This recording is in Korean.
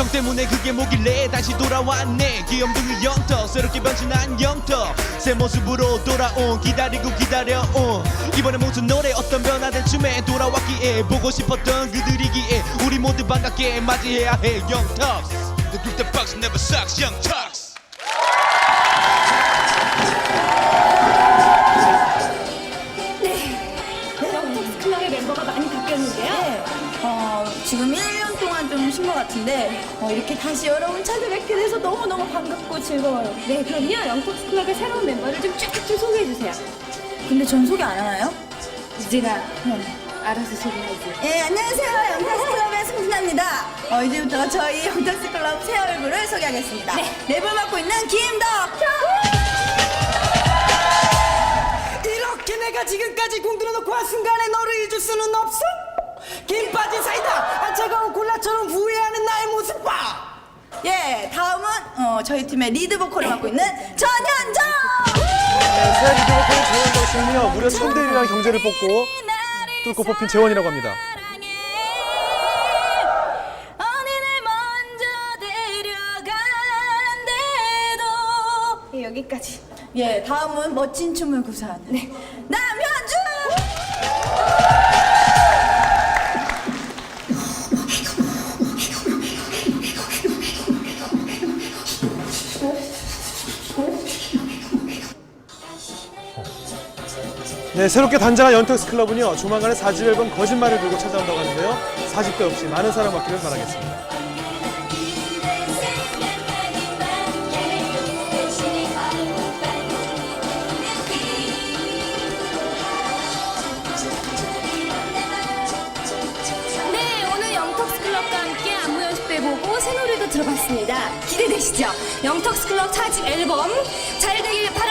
정 때문에 그게 뭐길래 다시 돌아왔네. 귀염둥이 영터 새롭게 변신한 영터 새 모습으로 돌아온 기다리고 기다려온. 이번에 무슨 노래 어떤 변화된 춤에 돌아왔기에 보고 싶었던 그들이기에 우리 모두 반갑게 맞이해야 해 영터 The group that fucks never sucks Young Turks 영톡스 클럽의 멤버가 많이 바뀌었는데요. 네, 어, 지금 1 쉰것 같은데 어, 이렇게 다시 여러분 찾아뵙게 돼서 너무너무 반갑고 즐거워요. 네, 그럼요. 영톡스 클럽의 새로운 멤버를 좀 쭉쭉 소개해 주세요. 근데 전 소개 안 하나요? 제가 알아서 소개하지. 예, 안녕하세요. 영탁스클럽의 승진아입니다. 어, 이제부터 저희 영탁스클럽 새 얼굴을 소개하겠습니다. 네. 랩을 맡고 있는 김덕! 이렇게 내가 지금까지 공들여놓고 한 순간에 너를 잊을 수는 없어? 콜라처럼 후회하는 나의 모습 봐 예, 다음은 어, 저희 팀의 리드 보컬을 맡고 있는 전현정! 네, 새 리드 보컬 재원정 씨는요 무려 3대 1이라는 경제를 뽑고 뚫고 뽑힌 재원이라고 합니다. 예, 여기까지. 예, 다음은 멋진 춤을 구사하는 네. 남현 네, 새롭게 단장한 연턱스 클럽은요 조만간에 4집 앨범 거짓말을 들고 찾아온다고 하는데요 4집도 역시 많은 사랑 받기를 바라겠습니다. 네, 오늘 영톡스 클럽과 함께 안무 연습회 보고 새 노래도 들어봤습니다. 기대되시죠? 영톡스 클럽 4집 앨범 잘 되길 바라